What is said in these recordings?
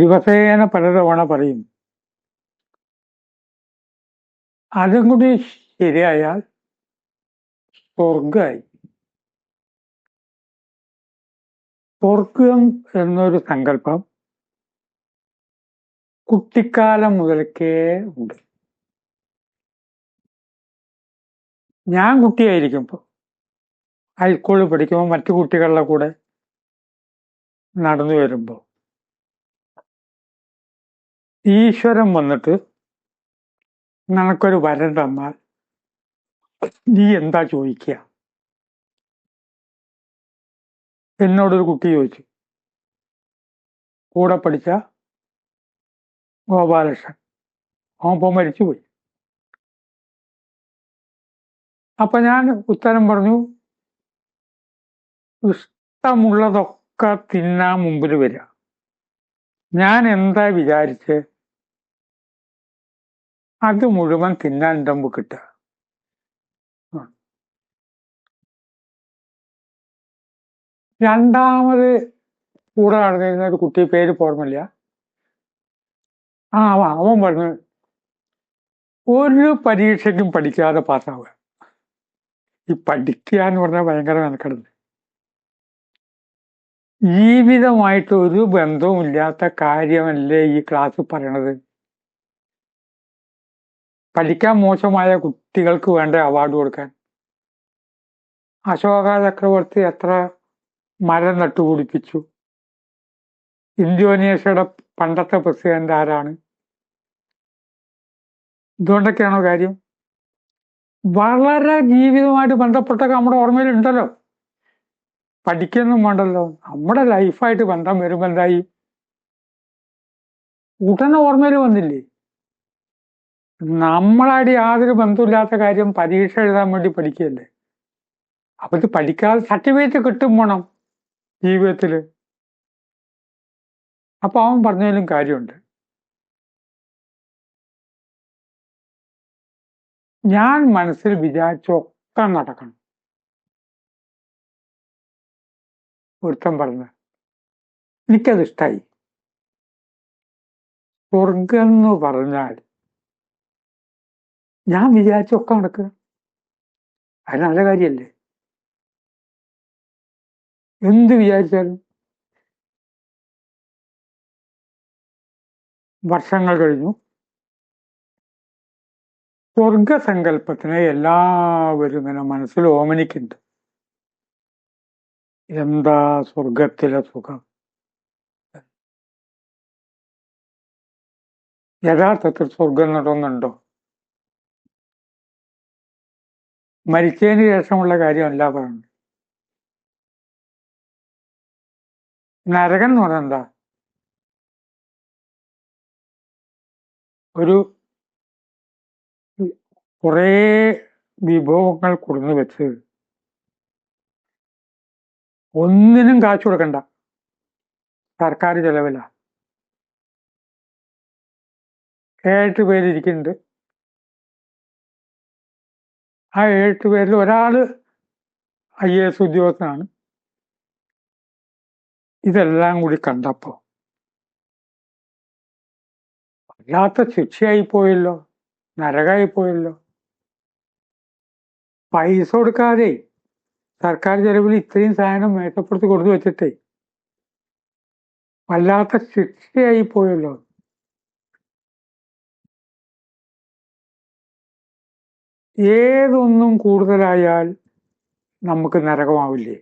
ദിവസേന പലതവണ പറയും. അതും കൂടി ശരിയായാൽ സ്വർഗമായി സ്വർഗം എന്നൊരു സങ്കല്പം കുട്ടിക്കാലം മുതൽക്കേ ഉണ്ട്. ഞാൻ കുട്ടിയായിരിക്കുമ്പോൾ ഹൈസ്കൂളിൽ പഠിക്കുമ്പോൾ മറ്റു കുട്ടികളുടെ കൂടെ നടന്നു വരുമ്പോൾ ഈശ്വരൻ വന്നിട്ട് നിനക്കൊരു വരം തന്നാൽ നീ എന്താ ചോദിക്കുക എന്നോടൊരു കുട്ടി ചോദിച്ചു. കൂടെ പഠിച്ച ഗോപാലകൃഷ്ണൻ. അവൻ മരിച്ചുപോയി. അപ്പൊ ഞാൻ ഉത്തരം പറഞ്ഞു ഇഷ്ടമുള്ളതൊക്കെ തിന്നാൻ മുമ്പിൽ വരിക ഞാൻ എന്താ വിചാരിച്ച്? അത് മുഴുവൻ തിന്നാൻ മുമ്പ് കിട്ടുക. രണ്ടാമത് കൂടെ നടന്നിരുന്ന ഒരു കുട്ടി പേര് ഓർമ്മയില്ല. ആ അവൻ പറഞ്ഞു ഒരു പരീക്ഷയ്ക്കും പഠിക്കാതെ പാസ്സാവുക. ഈ പഠിക്കുക എന്ന് പറഞ്ഞാൽ ഭയങ്കര മെനക്കെടുന്നത്. ജീവിതമായിട്ട് ഒരു ബന്ധവുമില്ലാത്ത കാര്യമല്ലേ ഈ ക്ലാസ് പറയണത്? പഠിക്കാൻ മോശമായ കുട്ടികൾക്ക് വേണ്ട അവാർഡ് കൊടുക്കാൻ. അശോക ചക്രവർത്തി എത്ര മരം നട്ടുപിടിപ്പിച്ചു? ഇന്തോനേഷ്യയുടെ പണ്ടത്തെ പ്രസിഡന്റ് ആരാണ്? ഇതുകൊണ്ടൊക്കെയാണോ കാര്യം? വളരെ ജീവിതവുമായിട്ട് ബന്ധപ്പെട്ടൊക്കെ നമ്മുടെ ഓർമ്മയിലുണ്ടല്ലോ പഠിക്കൊന്നും വേണ്ടല്ലോ. നമ്മുടെ ലൈഫായിട്ട് ബന്ധം വരുമ്പോൾ എന്തായി? ഉടനെ ഓർമ്മയിൽ വന്നില്ലേ? നമ്മളായിട്ട് യാതൊരു ബന്ധമില്ലാത്ത കാര്യം പരീക്ഷ എഴുതാൻ വേണ്ടി പഠിക്കുകയല്ലേ? അപ്പൊ ഇത് പഠിക്കാതെ സർട്ടിഫിക്കറ്റ് കിട്ടും വേണം ജീവിതത്തിൽ അപ്പൊ അവൻ പറഞ്ഞതിലും കാര്യമുണ്ട്. ഞാൻ മനസ്സിൽ വിചാരിച്ചൊക്കെ നടക്കണം. ഒരുത്തൻ പറഞ്ഞ എനിക്കത് ഇഷ്ടായി. സ്വർഗം എന്ന് പറഞ്ഞാൽ ഞാൻ വിചാരിച്ചൊക്കെ നടക്കുക അത് നല്ല കാര്യല്ലേ? എന്ത് വിചാരിച്ചാലും. വർഷങ്ങൾ കഴിഞ്ഞു. സ്വർഗസങ്കല്പത്തിനെ എല്ലാവരും ഇങ്ങനെ മനസ്സിൽ ഓമനിക്കുന്നുണ്ട്. എന്താ സ്വർഗത്തിലെ സുഖം? യഥാർത്ഥത്തിൽ സ്വർഗം നടന്നുണ്ടോ മരിച്ചതിന് ശേഷമുള്ള കാര്യമല്ല പറയുന്നത് നരകൻ എന്ന് പറഞ്ഞാൽ എന്താ? ഒരു കുറേ വിഭവങ്ങൾ കൊടുന്നു വെച്ച് ഒന്നിനും കാശ് കൊടുക്കണ്ട. സർക്കാർ ചെലവില. ഏഴെട്ട് പേരിയ്ക്കുന്നുണ്ട് ആ എട്ട് പേരിൽ ഒരാൾ ഐ എ എസ് ഉദ്യോഗസ്ഥനാണ്. ഇതെല്ലാം കൂടി കണ്ടപ്പോ വല്ലാത്ത ശിക്ഷയായി പോയല്ലോ നരകായി പോയല്ലോ. പൈസ കൊടുക്കാതെ സർക്കാർ ചെലവിൽ ഇത്രയും സാധനം മേക്കപ്പെടുത്തി കൊടുത്തു വെച്ചിട്ടേ വല്ലാത്ത ശിക്ഷയായി പോയല്ലോ. ഏതൊന്നും കൂടുതലായാൽ നമുക്ക് നരകമാവില്ലേ?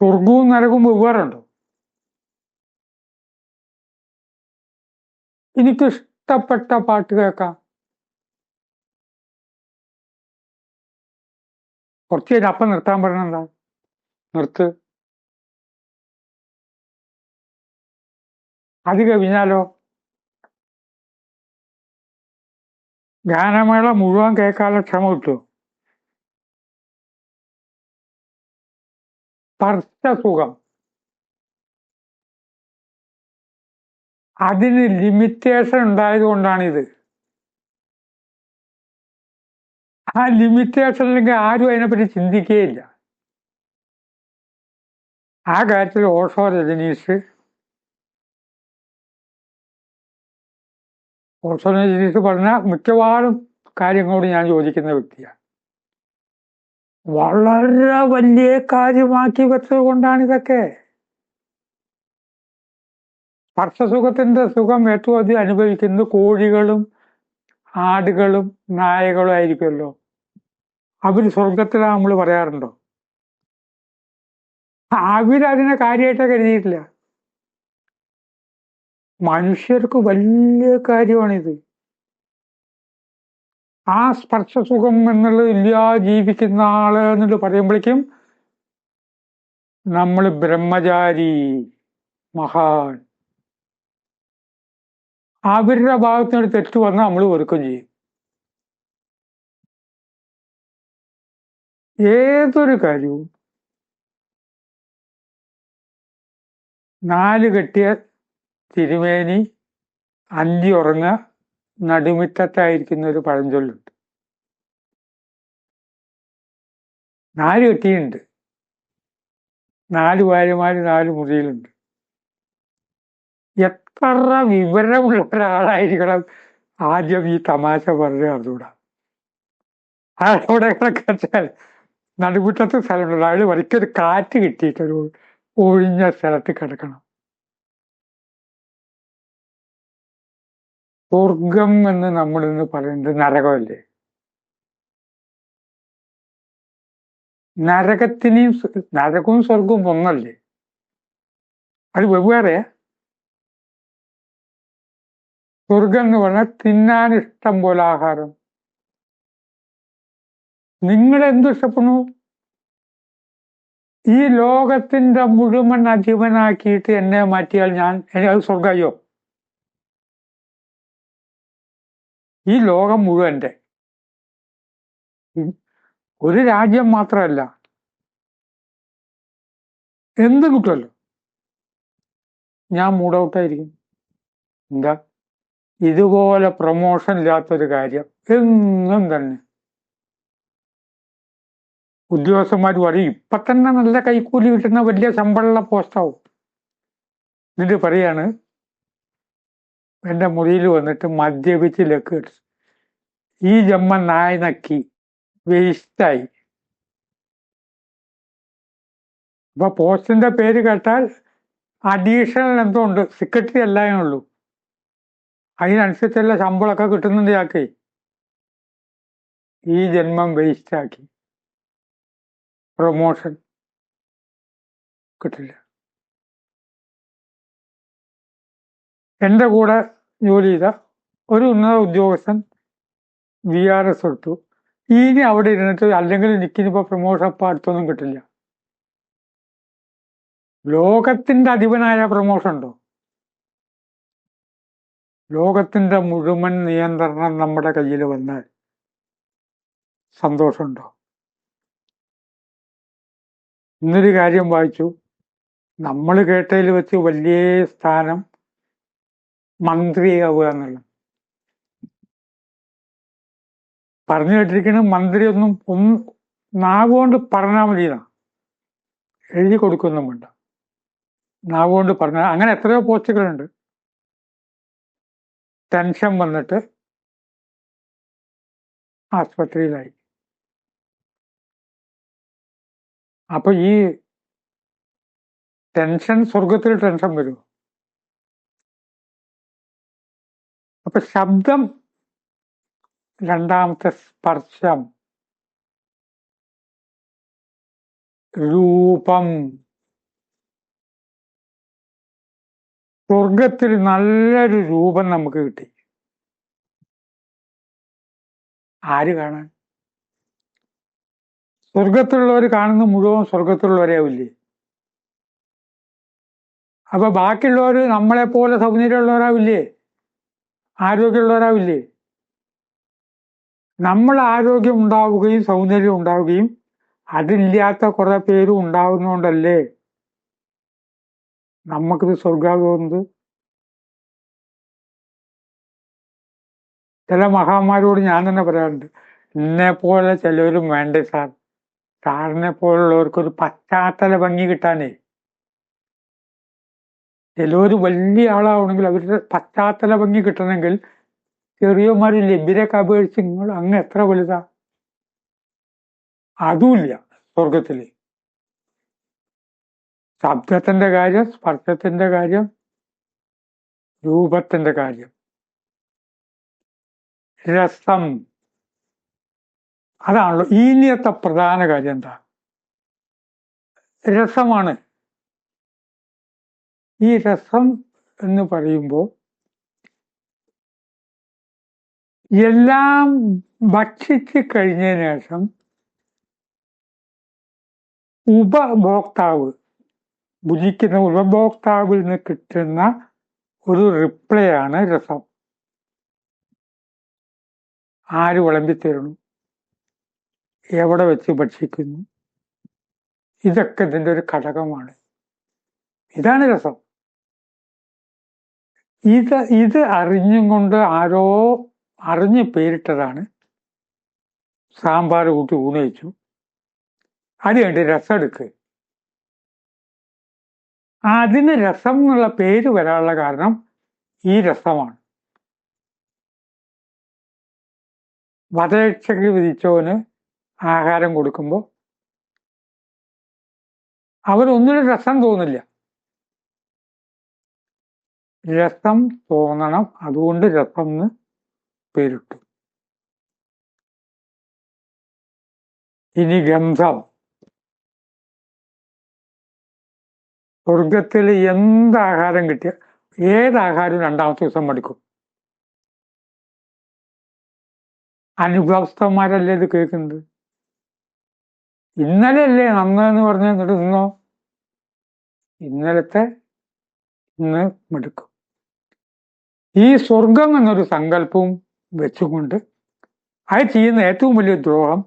സ്വർഗവും നരകവും വെവ്വേറുണ്ടോ? എനിക്കിഷ്ടപ്പെട്ട പാട്ട് കേൾക്കാം. കുറച്ച് കഴിഞ്ഞ് അപ്പം നിർത്താൻ പറയണെന്താ നിർത്ത്. അത് കവിഞ്ഞാലോ ഗാനമേള മുഴുവൻ കേൾക്കാനുള്ള ക്ഷമ സ്പർശസുഖം അതിന് ലിമിറ്റേഷൻ ഉണ്ടായത് കൊണ്ടാണിത്. ആ ലിമിറ്റേഷൻ ഇല്ലെങ്കിൽ ആരും അതിനെപ്പറ്റി ചിന്തിക്കുകയില്ല. ആ കാര്യത്തിൽ ഓഷോ രജനീഷ് രജനീഷ് പറഞ്ഞ മിക്കവാറും കാര്യങ്ങളോട് ഞാൻ ചോദിക്കുന്ന വ്യക്തിയാണ്. വളരെ വലിയ കാര്യമാക്കി വെച്ചത് കൊണ്ടാണ് ഇതൊക്കെ. സ്പർശസുഖത്തിന്റെ സുഖം ഏറ്റവും അധികം അനുഭവിക്കുന്നത് കോഴികളും ആടുകളും നായകളും ആയിരിക്കുമല്ലോ. അവർ സ്വർഗത്തിലാ നമ്മൾ പറയാറുണ്ടോ? അവരതിനെ കാര്യമായിട്ട് കരുതിയിട്ടില്ല മനുഷ്യർക്ക് വലിയ കാര്യമാണിത്. ആ സ്പർശസുഖം എന്നുള്ളത് ഇല്ല ജീവിക്കുന്ന ആൾ എന്നിട്ട് പറയുമ്പോഴേക്കും നമ്മൾ ബ്രഹ്മചാരി മഹാൻ. അവരുടെ ഭാഗത്തിനൊരു തെറ്റ് വന്നാൽ നമ്മൾ വെറുക്കും ചെയ്യും. ഏതൊരു കാര്യവും നാല് കെട്ടിയ തിരുമേനി അന്തി ഉറങ്ങ നടുമിറ്റത്തായിരിക്കുന്ന ഒരു പഴഞ്ചൊല്ലുണ്ട്. നാല് കെട്ടിയുണ്ട്. നാല് ഭാര്യമാര് നാല് മുറിയിലുണ്ട്. എത്ര വിവരമുള്ള ഒരാളായിരിക്കണം ആദ്യം ഈ തമാശ പറഞ്ഞ് അറിഞ്ഞൂടാ. അവിടെ കിടക്കാൻ നടുമുറ്റത്ത് സ്ഥലമുണ്ട്. അയാൾ വരിക്കൊരു കാറ്റ് കിട്ടിയിട്ടൊരു ഒഴിഞ്ഞ സ്ഥലത്ത് കിടക്കണം. സ്വർഗം എന്ന് നമ്മൾ ഇന്ന് പറയുന്നത് നരകമല്ലേ? നരകത്തിനെയും നരകവും സ്വർഗവും ഒന്നല്ലേ? അത് വെവ്വേറെ സ്വർഗം എന്ന് പറഞ്ഞാൽ തിന്നാൻ ഇഷ്ടം പോലെ ആഹാരം. നിങ്ങൾ എന്തു ഇഷ്ടപ്പെടുന്നു? ഈ ലോകത്തിന്റെ മുഴുവൻ അധിപനാക്കിയിട്ട് എന്നെ മാറ്റിയാൽ ഞാൻ അത് സ്വർഗയോ ഈ ലോകം മുഴുവന്റെ. ഒരു രാജ്യം മാത്രമല്ല. എന്ത് കിട്ടുമല്ലോ? ഞാൻ മൂടൗട്ടായിരിക്കും എന്താ? ഇതുപോലെ പ്രൊമോഷൻ ഇല്ലാത്തൊരു കാര്യം എന്നും തന്നെ. ഉദ്യോഗസ്ഥന്മാർ പറയും ഇപ്പൊ തന്നെ നല്ല കൈക്കൂലി കിട്ടുന്ന വലിയ ശമ്പളമുള്ള പോസ്റ്റാവും എന്നിട്ട് പറയാണ് എന്റെ മുറിയിൽ വന്നിട്ട് മദ്യപിച്ച് ലക്ക് കിട്ടും. ഈ ജമ്മ നായ നക്കി വേസ്റ്റായി. അപ്പൊ പോസ്റ്റിന്റെ പേര് കേട്ടാൽ അഡീഷണൽ എന്തോ ഉണ്ട്. സെക്രട്ടറി അല്ലായേ ഉള്ളൂ. അതിനനുസരിച്ചുള്ള ശമ്പളമൊക്കെ കിട്ടുന്നുണ്ട് ഇയാൾക്ക്. ഈ ജന്മം വേസ്റ്റാക്കി. പ്രൊമോഷൻ കിട്ടില്ല. എന്റെ കൂടെ ജോലി ചെയ്ത ഒരു ഉന്നത ഉദ്യോഗസ്ഥൻ വി ആർ എസ് എടുത്തു ഇനി അവിടെ ഇരുന്നിട്ട് അല്ലെങ്കിൽ എനിക്കിനിപ്പോ പ്രൊമോഷൻ ഇപ്പൊ അടുത്തൊന്നും കിട്ടില്ല. ലോകത്തിന്റെ അധിപനായ പ്രൊമോഷൻ ഉണ്ടോ? ലോകത്തിന്റെ മുഴുവൻ നിയന്ത്രണം നമ്മുടെ കയ്യിൽ വന്നാൽ സന്തോഷമുണ്ടോ? ഇന്നൊരു കാര്യം വായിച്ചു. നമ്മൾ കേട്ടതിൽ വെച്ച് വലിയ സ്ഥാനം മന്ത്രിയാവുക എന്നുള്ള പറഞ്ഞു കേട്ടിരിക്കുന്ന മന്ത്രിയൊന്നും ഒന്ന് നാവുകൊണ്ട് പറഞ്ഞാൽ മതിയെന്നാ. എഴുതി കൊടുക്കൊന്നും വേണ്ട. നാവുകൊണ്ട് പറഞ്ഞാൽ അങ്ങനെ എത്രയോ പോസ്റ്റുകളുണ്ട്. ടെൻഷൻ വന്നിട്ട് ആസ്പത്രിയിലായി അപ്പൊ ഈ ടെൻഷൻ സ്വർഗത്തിൽ ടെൻഷൻ വരും അപ്പൊ ശബ്ദം രണ്ടാമത്തെ സ്പർശം. രൂപം. സ്വർഗത്തിൽ നല്ലൊരു രൂപം നമുക്ക് കിട്ടി. ആര് കാണാൻ? സ്വർഗത്തിലുള്ളവർ കാണുന്ന മുഴുവൻ സ്വർഗത്തിലുള്ളവരെ ആവില്ലേ? അപ്പൊ ബാക്കിയുള്ളവർ നമ്മളെ പോലെ സൗന്ദര്യമുള്ളവരാവില്ലേ? ആരോഗ്യമുള്ളവരാവില്ലേ? നമ്മൾ ആരോഗ്യം ഉണ്ടാവുകയും സൗന്ദര്യം ഉണ്ടാവുകയും അതില്ലാത്ത കുറെ പേരും ഉണ്ടാവുന്നോണ്ടല്ലേ? നമുക്കിത് സ്വർഗാകുന്നത് ചില മഹാന്മാരോട് ഞാൻ തന്നെ പറയാറുണ്ട് എന്നെ പോലെ ചിലവരും വേണ്ടേ സാർ. സാറിനെ പോലുള്ളവർക്കൊരു പശ്ചാത്തല ഭംഗി കിട്ടാനേ. ചിലവര് വലിയ ആളാവണമെങ്കിൽ അവരുടെ പശ്ചാത്തല ഭംഗി കിട്ടണമെങ്കിൽ ചെറിയമാര് ലഭ്യരൊക്കെ അപേക്ഷിച്ച് നിങ്ങൾ അങ്ങ് എത്ര വലുതാ? അതുമില്ല സ്വർഗത്തിൽ ശബ്ദത്തിന്റെ കാര്യം സ്പർശത്തിന്റെ കാര്യം രൂപത്തിന്റെ കാര്യം. രസം. അതാണല്ലോ ഈനിയത്തെ പ്രധാന കാര്യം എന്താ? രസമാണ്. ഈ രസം എന്ന് പറയുമ്പോൾ എല്ലാം ഭക്ഷിച്ച് കഴിഞ്ഞതിന് ശേഷം ഉപഭോക്താവ് ഭുജിക്കുന്ന ഉപഭോക്താവിൽ നിന്ന് കിട്ടുന്ന ഒരു റിപ്ലൈ ആണ് രസം. ആര് വിളമ്പിത്തരുന്നു എവിടെ വെച്ച് ഭക്ഷിക്കുന്നു? ഇതൊക്കെ ഇതിന്റെ ഒരു ഘടകമാണ്. ഇതാണ് രസം. ഇത് ഇത് അറിഞ്ഞും കൊണ്ട് ആരോ അറിഞ്ഞ് പേരിട്ടതാണ്. സാമ്പാർ കൂട്ടി ഊണ് വെച്ചു. അത് രസം എടുക്ക്. അതിന് രസം എന്നുള്ള പേര് വരാനുള്ള കാരണം ഈ രസമാണ്. വധരക്ഷയ്ക്ക് വിധിച്ചവന് ആഹാരം കൊടുക്കുമ്പോൾ അവരൊന്നിനും രസം തോന്നില്ല. രസം തോന്നണം. അതുകൊണ്ട് രസം എന്ന് പേരിട്ടു. ഇനി ഗന്ധം. സ്വർഗത്തിൽ എന്ത് ആഹാരം കിട്ടിയ ഏത് ആഹാരവും രണ്ടാമത്തെ ദിവസം മടുക്കും അനുഭവസ്ഥന്മാരല്ലേ ഇത് കേൾക്കുന്നത്? ഇന്നലെ അല്ലേ നന്നെന്ന് പറഞ്ഞ് എന്നിട്ട് നിന്നോ? ഇന്നലത്തെ ഇന്ന് മടുക്കും. ഈ സ്വർഗം എന്നൊരു സങ്കല്പവും വെച്ചുകൊണ്ട് അത് ചെയ്യുന്ന ഏറ്റവും വലിയ ദ്രോഹം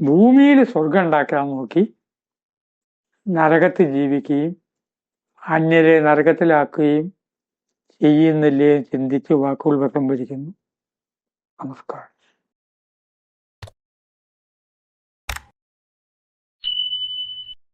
ഭൂമിയിൽ സ്വർഗം ഉണ്ടാക്കാൻ നോക്കി നരകത്തിൽ ജീവിക്കുകയും അന്യരെ നരകത്തിലാക്കുകയും ചെയ്യുന്നില്ലേ ചിന്തിച്ച് വാക്കുകൾ സംഭരിക്കുന്നു നമസ്കാരം.